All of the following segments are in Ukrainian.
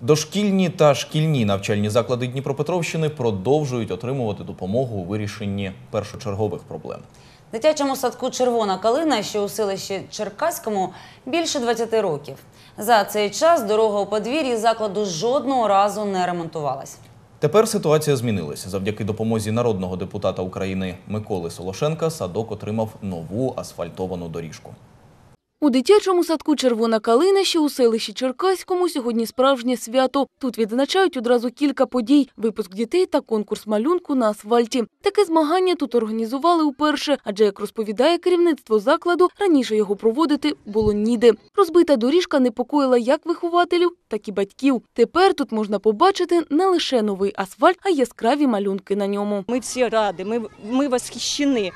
Дошкільні та шкільні навчальні заклади Дніпропетровщини продовжують отримувати допомогу у вирішенні першочергових проблем. Дитячому садку Червона калина, що у селищі Черкаському, більше 20 років. За цей час дорога у подвір'ї закладу жодного разу не ремонтувалась. Тепер ситуація змінилася. Завдяки допомозі народного депутата України Миколи Солошенка садок отримав нову асфальтовану доріжку. У дитячому садку Червона калина, що у селищі Черкаському, сьогодні справжнє свято. Тут відзначають одразу кілька подій: випуск дітей та конкурс малюнку на асфальті. Таке змагання тут організували уперше, адже як розповідає керівництво закладу, раніше його проводити було ніде. Розбита доріжка непокоїла як вихователів, так і батьків. Тепер тут можна побачити не лише новий асфальт, а й яскраві малюнки на ньому. Мы все рады, мы, мы восхищены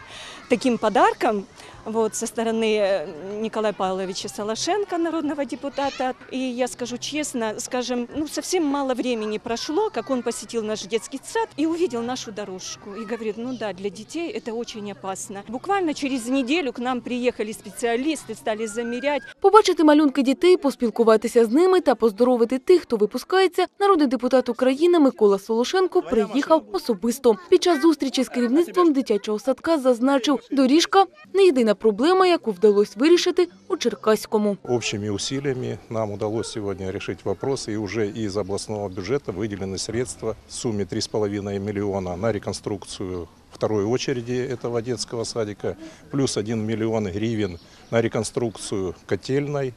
таким подарком вот, со стороны э, Николая Павловича Солошенко, народного депутата. И я скажу честно, скажем, ну, совсем мало времени прошло, как он посетил наш детский сад и увидел нашу дорожку. И говорит, ну да, для детей это очень опасно. Буквально через неделю к нам приехали специалисты, стали замерять. Побачити малюнки дітей, поспілкуватися з ними та поздоровити тих, хто випускається, народний депутат України Микола Солошенко приїхав особисто. Під час зустрічі з керівництвом дитячого садка зазначив, доріжка не єдина проблема, яку вдалося вирішити Черкаському. Общими усилиями нам удалось сегодня решить вопрос, и уже из областного бюджета выделены средства в сумме 3,5 миллиона на реконструкцию второй очереди этого детского садика, плюс 1 миллион гривен на реконструкцию котельной.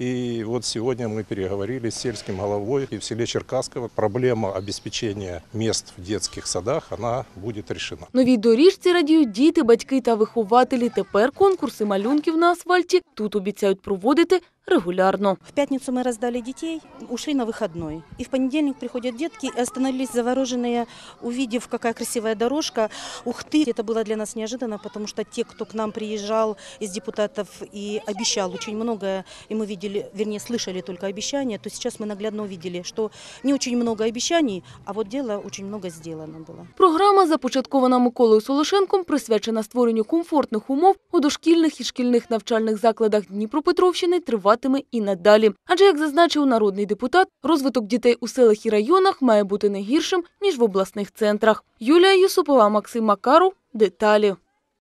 И вот сегодня мы переговорили с сельским головой, и в селе Черкасково проблема обеспечения мест в детских садах, она будет решена. Новій доріжці радіють діти, батьки та вихователі. Тепер конкурси малюнків на асфальті тут обіцяють проводити регулярно. В пятницу мы раздали детей, ушли на выходной. И в понедельник приходят детки и остановились завороженные, увидев, какая красивая дорожка. Ух ты, это было для нас неожиданно, потому что те, кто к нам приезжал из депутатов и обещал очень многое, и мы видели, вернее, слышали только обещания, то сейчас мы наглядно увидели, что не очень много обещаний, а вот дело очень много сделано было. Програма, започаткована Миколою Солошенком, присвячена створенню комфортних умов у дошкільних і шкільних навчальних закладах Дніпропетровщини, триватиме і надалі. Адже, як зазначив народний депутат, розвиток дітей у селах і районах має бути не гіршим, ніж в обласних центрах. Юлія Юсупова, Максим Макаров. Деталі.